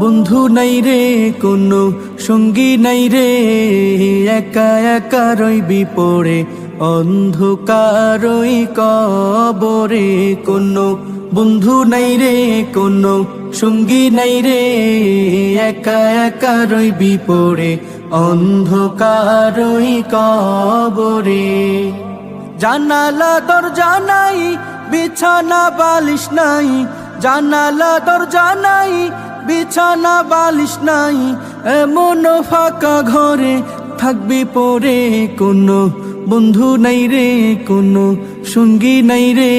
বন্ধু নাই রে, কোনো সঙ্গী নাই রে। একা একা রইবি পড়ে, অন্ধকারই কবরে। কোনো বন্ধু নাই রে, কোনো সঙ্গী নাই রে। একা একা রইবি পড়ে, অন্ধকারই কবরে। জানালা, দরজা নাই, বিছানা, বালিশ নাই জানালা, দরজা নাই, বিছানা, বালিশ নাই, এমন ফাঁকা ঘরে থাকবি পরে কোনো বন্ধু নাই রে, কোনো সঙ্গী নাই রে।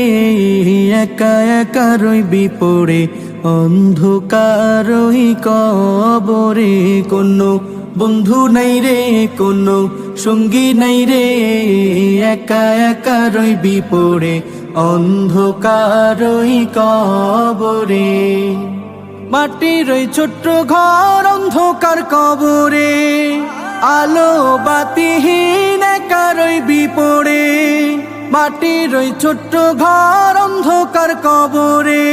একা একা রইবি পড়ে অন্ধকারই কবরে কোনো বন্ধু নাই রে, কোনো সঙ্গী নাই রে। একা একা রইবি পড়ে অন্ধকারই কবরে, মাটির ওই ছোট্ট ঘর অন্ধকার কবরে, আলো বাতিহীন কারই পড়ে মাটির ওই ছোট্ট ঘর অন্ধকার কবরে,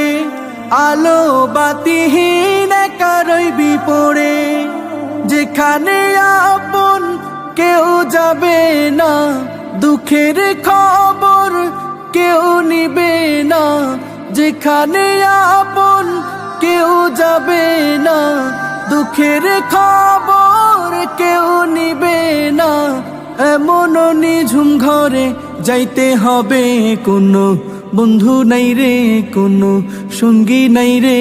আলো বাতিহীন একা রইবি পড়ে যেখানে আপন কেউ যাবে না, দুঃখের খবর কেউ নিবে না, যেখানে আপন কেউ যাবে না। দুঃখের খবর কেউ নিবে না এমন নিঝুম ঘরে যাইতে হবে কোনো। বন্ধু নাই রে, কোনো সঙ্গী নাই রে,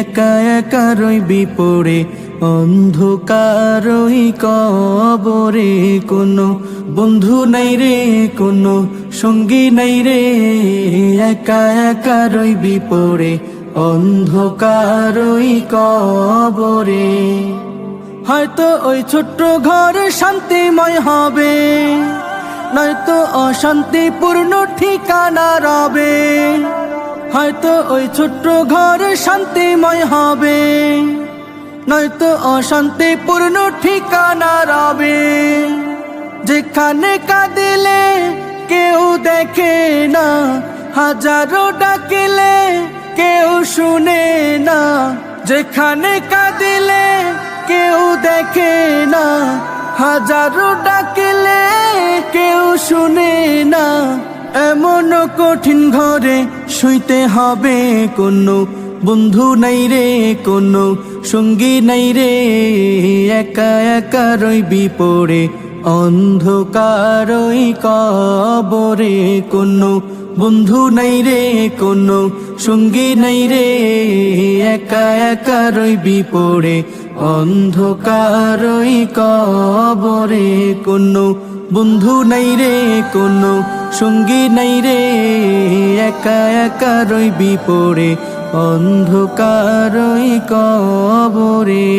একা একা রইবি পড়ে। অন্ধকারই কবরে কোনো বন্ধু নাই রে, কোনো সঙ্গী নাই রে। একা একা রইবি পড়ে অন্ধকারই কবরে। হয়তো ওই ছোট্ট ঘর শান্তিময় হবে, নয়তো অশান্তিপূর্ণ ঠিকানা রবে। হয়তো ওই ছোট্ট ঘর শান্তিময় হবে নয়তো অশান্তিপূর্ণ ঠিকানা রবে। যেখানে কাঁদিলে কেউ দেখে না, হাজারো ডাকিলে কেউ শুনে না। যেখানে কাঁদিলে কেউ দেখে না, হাজারো ডাকিলে কেউ শুনে না। এমন কঠিন ঘরে শুইতে হবে কোনো বন্ধু নাই রে, কোনো সঙ্গী নাই রে। একা একা রইবি পড়ে, অন্ধকারই কবরে। কোনো বন্ধু নাই রে, কোনো সঙ্গী নাই রে। একা একা রইবি পড়ে অন্ধকারই কবরে কোনো বন্ধু নাই রে কোনো সঙ্গী নাই রে একা একা রইবি পড়ে অন্ধকারই কবরে।